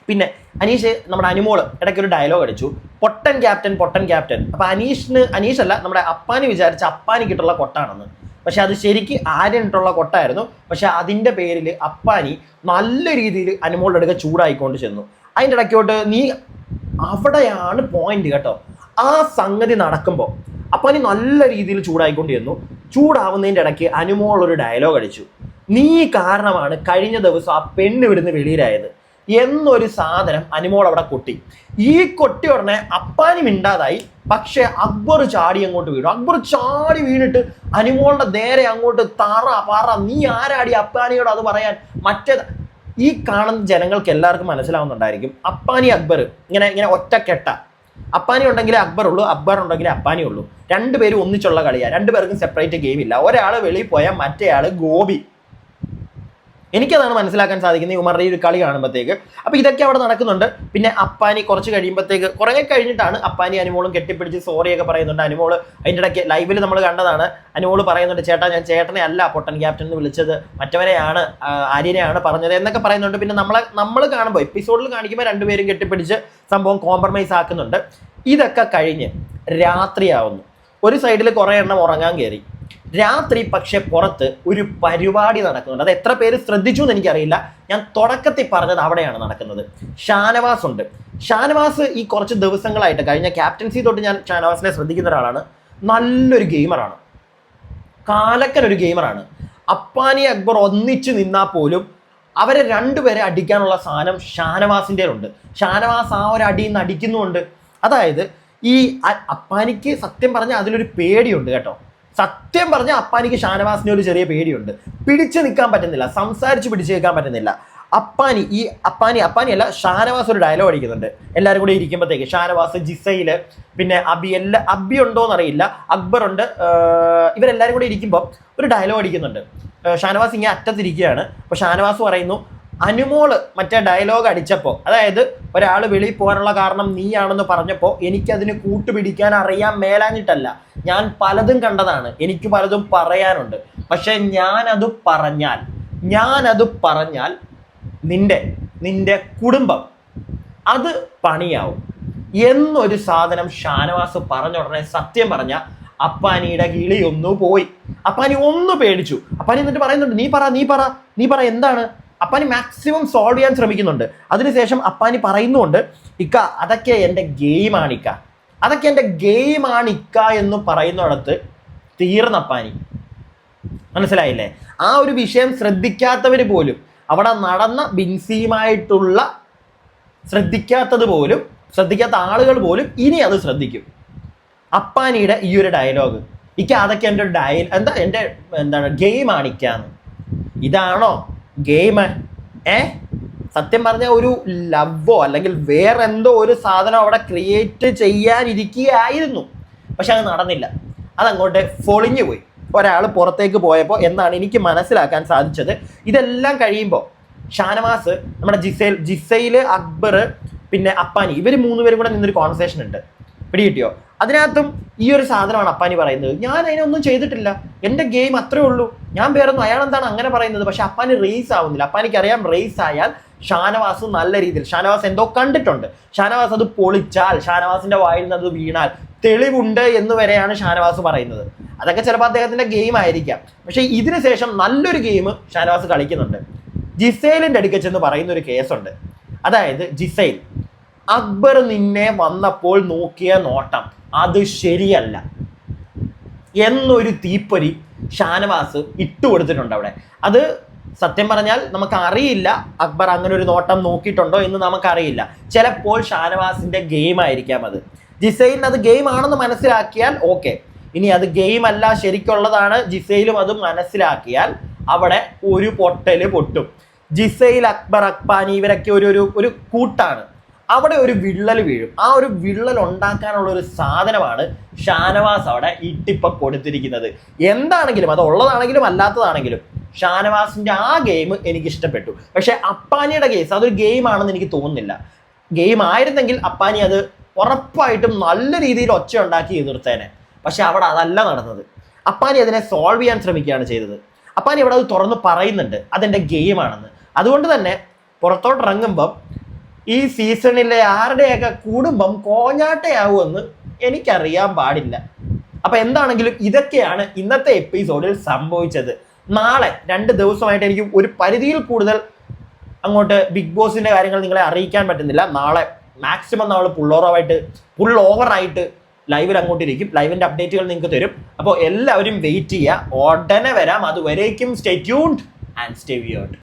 പിന്നെ അനീഷ് നമ്മുടെ അനുമോൾ ഇടയ്ക്ക് ഒരു ഡയലോഗ് അടിച്ചു. പൊട്ടൻ ക്യാപ്റ്റൻ പൊട്ടൻ ക്യാപ്റ്റൻ അപ്പൊ അനീഷിന് അനീഷ് അല്ല നമ്മുടെ അപ്പാനി വിചാരിച്ച അപ്പാനിക്കിട്ടുള്ള കൊട്ടാണെന്ന്. പക്ഷെ അത് ശരിക്ക് ആര്യനിട്ടുള്ള കൊട്ടായിരുന്നു. പക്ഷെ അതിന്റെ പേരിൽ അപ്പാനി നല്ല രീതിയിൽ അനുമോളുടെ അടുക്ക ചൂടായിക്കൊണ്ട് ചെന്നു. അതിന്റെ ഇടയ്ക്കോട്ട് നീ അവിടെയാണ് പോയിന്റ് കേട്ടോ. ആ സംഗതി നടക്കുമ്പോൾ അപ്പാനി നല്ല രീതിയിൽ ചൂടായിക്കൊണ്ടിരുന്നു. ചൂടാവുന്നതിന്റെ ഇടയ്ക്ക് അനുമോളൊരു ഡയലോഗ് അടിച്ചു. നീ കാരണമാണ് കഴിഞ്ഞ ദിവസം ആ പെണ്ണ് ഇവിടുന്ന് വെളിയിലായത്. എന്നൊരു സാധനം അനുമോൾ അവിടെ കൊട്ടി. ഈ കൊട്ടി ഉടനെ അപ്പാനി മിണ്ടാതായി. പക്ഷെ അക്ബർ ചാടി അങ്ങോട്ട് വീണു. അക്ബർ ചാടി വീണിട്ട് അനുമോളുടെ നേരെ അങ്ങോട്ട് തറ പറ. നീ ആരാടി അപ്പാനിയോട് അത് പറയാൻ? മറ്റേ ഈ കാണുന്ന ജനങ്ങൾക്ക് എല്ലാവർക്കും മനസ്സിലാവുന്നുണ്ടായിരിക്കും. അപ്പാനി അക്ബർ ഇങ്ങനെ ഇങ്ങനെ ഒറ്റക്കെട്ട അപ്പാനി ഉണ്ടെങ്കിലേ അക്ബർ ഉള്ളൂ അക്ബർ ഉണ്ടെങ്കിലേ അപ്പാനി ഉള്ളൂ. രണ്ടുപേരും ഒന്നിച്ചുള്ള കളിയാണ് രണ്ടുപേർക്കും സെപ്പറേറ്റ് ഗെയിം ഇല്ല. ഒരാൾ വെളിയിൽ പോയാൽ മറ്റേ ആൾ ഗോപി. എനിക്കതാണ് മനസ്സിലാക്കാൻ സാധിക്കുന്നത് ഇവന്മാരുടെ ഈ ഒരു കളി കാണുമ്പോഴത്തേക്ക് അപ്പോൾ ഇതൊക്കെ അവിടെ നടക്കുന്നുണ്ട്. പിന്നെ അപ്പാനി കുറച്ച് കഴിയുമ്പോഴത്തേക്ക് കുറേ കഴിഞ്ഞിട്ടാണ് അപ്പാനി അനുമോളും കെട്ടിപ്പിടിച്ച് സോറിയൊക്കെ പറയുന്നുണ്ട്. അനുമോൾ അതിന്റെ ഇടയ്ക്ക് ലൈവിൽ നമ്മൾ കണ്ടതാണ്. അനുമോൾ പറയുന്നുണ്ട് ചേട്ടാ ഞാൻ ചേട്ടനെ അല്ല പൊട്ടൻ ക്യാപ്റ്റൻ എന്ന് വിളിച്ചത്. മറ്റവരെയാണ് ആര്യനെയാണ് പറഞ്ഞത് എന്നൊക്കെ പറയുന്നുണ്ട്. പിന്നെ നമ്മളെ നമ്മൾ കാണുമ്പോൾ എപ്പിസോഡിൽ കാണിക്കുമ്പോൾ രണ്ടുപേരും കെട്ടിപ്പിടിച്ച് സംഭവം കോംപ്രമൈസ് ആക്കുന്നുണ്ട്. ഇതൊക്കെ കഴിഞ്ഞ് രാത്രിയാവുന്നു. ഒരു സൈഡിൽ കുറേ എണ്ണം ഉറങ്ങാൻ കയറി രാത്രി പക്ഷെ പുറത്ത് ഒരു പരിപാടി നടക്കുന്നുണ്ട്. അത് എത്ര പേര് ശ്രദ്ധിച്ചു എന്ന് എനിക്കറിയില്ല. ഞാൻ തുടക്കത്തിൽ പറഞ്ഞത് അവിടെയാണ് നടക്കുന്നത്. ഷാനവാസ് ഉണ്ട്. ഷാനവാസ് ഈ കുറച്ച് ദിവസങ്ങളായിട്ട് കഴിഞ്ഞ ക്യാപ്റ്റൻസി തൊട്ട് ഞാൻ ഷാനവാസിനെ ശ്രദ്ധിക്കുന്ന ഒരാളാണ്. നല്ലൊരു ഗെയിമറാണ്. കാലക്കൻ ഒരു ഗെയിമറാണ്. അപ്പാനി അക്ബർ ഒന്നിച്ച് നിന്നാൽ പോലും അവരെ രണ്ടുപേരെ അടിക്കാനുള്ള സാധനം ഷാനവാസിന്റെ ഉണ്ട് ഷാനവാസ് ആ ഒരു അടിയിൽ നിന്ന് അടിക്കുന്നുമുണ്ട്. അതായത് ഈ അപ്പാനിക്ക് സത്യം പറഞ്ഞാൽ അതിലൊരു പേടിയുണ്ട് കേട്ടോ. സത്യം പറഞ്ഞ അപ്പാനിക്ക് ഷാനവാസിന് ഒരു ചെറിയ പേടിയുണ്ട്. പിടിച്ചു നിൽക്കാൻ പറ്റുന്നില്ല സംസാരിച്ച് പിടിച്ചു നിൽക്കാൻ പറ്റുന്നില്ല. അപ്പാനി ഈ അപ്പാനി അപ്പാനി അല്ല ഷാനവാസ് ഒരു ഡയലോഗ് അടിക്കുന്നുണ്ട്. എല്ലാവരും കൂടി ഇരിക്കുമ്പോഴത്തേക്ക് ഷാനവാസ് ജിസയിൽ പിന്നെ അബി എല്ലാ അബി ഉണ്ടോ എന്നറിയില്ല അക്ബർ ഉണ്ട്. ഇവരെല്ലാവരും കൂടി ഇരിക്കുമ്പോൾ ഒരു ഡയലോഗ് അടിക്കുന്നുണ്ട്. ഷാനവാസ് ഇങ്ങനെ അറ്റത്തിരിക്കുകയാണ്. അപ്പോൾ ഷാനവാസ് പറയുന്നു അനുമോൾ മറ്റേ ഡയലോഗ് അടിച്ചപ്പോൾ അതായത് ഒരാൾ വെളിയിൽ പോകാനുള്ള കാരണം നീയാണെന്ന് പറഞ്ഞപ്പോൾ എനിക്കതിന് കൂട്ടുപിടിക്കാൻ അറിയാൻ മേലാഞ്ഞിട്ടല്ല. ഞാൻ പലതും കണ്ടതാണ്. എനിക്ക് പലതും പറയാനുണ്ട്. പക്ഷെ ഞാനത് പറഞ്ഞാൽ ഞാനത് പറഞ്ഞാൽ നിന്റെ നിന്റെ കുടുംബം അത് പണിയാവും. എന്നൊരു സാധനം ഷാനവാസ് പറഞ്ഞ ഉടനെ സത്യം പറഞ്ഞ അപ്പാനിയുടെ കിളി ഒന്നു പോയി. അപ്പാനി ഒന്ന് പേടിച്ചു. അപ്പാനി എന്നിട്ട് പറയുന്നുണ്ട് നീ പറ നീ പറ നീ പറ എന്താണ്? അപ്പാനി മാക്സിമം സോൾവ് ചെയ്യാൻ ശ്രമിക്കുന്നുണ്ട്. അതിനുശേഷം അപ്പാനി പറയുന്നുണ്ട് ഇക്ക അതൊക്കെ എന്റെ ഗെയിമാണ് ഇക്ക. അതൊക്കെ എന്റെ ഗെയിമാണ് ഇക്ക എന്ന് പറയുന്നിടത്ത് തീർന്ന അപ്പാനി. മനസ്സിലായില്ലേ? ആ ഒരു വിഷയം ശ്രദ്ധിക്കാത്തവർ പോലും അവിടെ നടന്ന ബിൻസിയുമായിട്ടുള്ള ശ്രദ്ധിക്കാത്തത് പോലും ശ്രദ്ധിക്കാത്ത ആളുകൾ പോലും ഇനി അത് ശ്രദ്ധിക്കും. അപ്പാനിയുടെ ഈ ഒരു ഡയലോഗ് ഇക്ക അതൊക്കെ എന്റെ ഡയ എന്താ എന്റെ എന്താണ് ഗെയിമാണ് ഇക്കാന്ന് ഇതാണോ? ഗെയിം ഏ? സത്യം പറഞ്ഞാൽ ഒരു ലവോ അല്ലെങ്കിൽ വേറെ എന്തോ ഒരു സാധനം അവിടെ ക്രിയേറ്റ് ചെയ്യാനിരിക്കുകയായിരുന്നു. പക്ഷെ അത് നടന്നില്ല. അതങ്ങോട്ട് പൊളിഞ്ഞു പോയി. ഒരാൾ പുറത്തേക്ക് പോയപ്പോൾ എന്നാണ് എനിക്ക് മനസ്സിലാക്കാൻ സാധിച്ചത്. ഇതെല്ലാം കഴിയുമ്പോൾ ഷാനവാസ് നമ്മുടെ ജിസൈൽ ജിസൈൽ അക്ബർ പിന്നെ അപ്പാനി ഇവർ മൂന്നുപേരും കൂടെ നിന്നൊരു കോൺവെർസേഷൻ ഉണ്ട്. പിടി കിട്ടിയോ അതിനകത്തും ഈ ഒരു സാധനമാണ് അപ്പാനി പറയുന്നത്. ഞാൻ അതിനൊന്നും ചെയ്തിട്ടില്ല. എന്റെ ഗെയിം അത്രേ ഉള്ളൂ. ഞാൻ പേരൊന്നും അയാൾ എന്താണ് അങ്ങനെ പറയുന്നത്? പക്ഷെ അപ്പാന് റേസ് ആവുന്നില്ല. അപ്പാനിക്ക് അറിയാം റേസ് ആയാൽ ഷാനവാസ് നല്ല രീതിയിൽ ഷാനവാസ് എന്തോ കണ്ടിട്ടുണ്ട്. ഷാനവാസ് അത് പൊളിച്ചാൽ ഷാനവാസിന്റെ വായിൽ നിന്ന് അത് വീണാൽ തെളിവുണ്ട് എന്ന് വരെയാണ് ഷാനവാസ് പറയുന്നത്. അതൊക്കെ ചിലപ്പോൾ അദ്ദേഹത്തിന്റെ ഗെയിം ആയിരിക്കാം. പക്ഷേ ഇതിനുശേഷം നല്ലൊരു ഗെയിം ഷാനവാസ് കളിക്കുന്നുണ്ട്. ജിസൈലിന്റെ അടുക്കച്ച് ചെന്ന് പറയുന്ന ഒരു കേസുണ്ട്. അതായത് ജിസൈൽ അക്ബർ നിന്നെ വന്നപ്പോൾ നോക്കിയ നോട്ടം. അത് ശരിയല്ല. എന്നൊരു തീപ്പൊരി ഷാനവാസ് ഇട്ടുകൊടുത്തിട്ടുണ്ട് അവിടെ. അത് സത്യം പറഞ്ഞാൽ നമുക്ക് അറിയില്ല അക്ബർ അങ്ങനെ ഒരു നോട്ടം നോക്കിയിട്ടുണ്ടോ എന്ന് നമുക്കറിയില്ല. ചിലപ്പോൾ ഷാനവാസിന്റെ ഗെയിം ആയിരിക്കാം അത്. ജിസൈലിന് അത് ഗെയിം ആണെന്ന് മനസ്സിലാക്കിയാൽ ഓക്കെ ഇനി അത് ഗെയിം അല്ല ശരിക്കുള്ളതാണ്. ജിസൈലും അത് മനസ്സിലാക്കിയാൽ അവിടെ ഒരു പൊട്ടൽ പൊട്ടും. ജിസൈൽ അക്ബർ അക്ബാനി ഇവരൊക്കെ ഒരു ഒരു ഒരു കൂട്ടാണ്. അവിടെ ഒരു വിള്ളൽ വീഴും. ആ ഒരു വിള്ളൽ ഉണ്ടാക്കാനുള്ള ഒരു സാധനമാണ് ഷാനവാസ് അവിടെ ഇട്ടിപ്പ കൊടുത്തിരിക്കുന്നത്. എന്താണെങ്കിലും അത് ഉള്ളതാണെങ്കിലും അല്ലാത്തതാണെങ്കിലും ഷാനവാസിന്റെ ആ ഗെയിം എനിക്ക് ഇഷ്ടപ്പെട്ടു. പക്ഷെ അപ്പാനിയുടെ കേസ് അതൊരു ഗെയിം ആണെന്ന് എനിക്ക് തോന്നുന്നില്ല. ഗെയിം ആയിരുന്നെങ്കിൽ അപ്പാനി അത് ഉറപ്പായിട്ടും നല്ല രീതിയിൽ ഒച്ച ഉണ്ടാക്കി എതിർത്തേനെ. പക്ഷെ അവിടെ അതല്ല നടന്നത്. അപ്പാനി അതിനെ സോൾവ് ചെയ്യാൻ ശ്രമിക്കുകയാണ് ചെയ്തത്. അപ്പാനി ഇവിടെ അത് തുറന്ന് പറയുന്നുണ്ട്. അതെന്റെ ഗെയിമാണെന്ന് അതുകൊണ്ട് തന്നെ പുറത്തോട്ട് ഇറങ്ങുമ്പം ഈ സീസണിലെ ആരുടെയൊക്കെ കുടുംബം കോഞ്ഞാട്ടയാവുമെന്ന് എനിക്കറിയാൻ പാടില്ല. അപ്പൊ എന്താണെങ്കിലും ഇതൊക്കെയാണ് ഇന്നത്തെ എപ്പിസോഡിൽ സംഭവിച്ചത്. നാളെ രണ്ട് ദിവസമായിട്ട് എനിക്ക് ഒരു പരിധിയിൽ കൂടുതൽ അങ്ങോട്ട് ബിഗ് ബോസിന്റെ കാര്യങ്ങൾ നിങ്ങളെ അറിയിക്കാൻ പറ്റുന്നില്ല. നാളെ മാക്സിമം നമ്മൾ ഫുൾ ഓവറായിട്ട് ഫുൾ ഓവറായിട്ട് ലൈവിൽ അങ്ങോട്ട് ഇരിക്കും ലൈവിന്റെ അപ്ഡേറ്റുകൾ നിങ്ങൾക്ക് തരും. അപ്പോൾ എല്ലാവരും വെയിറ്റ് ചെയ്യുക. ഉടനെ വരാം. അതുവരേക്കും stay tuned and stay weird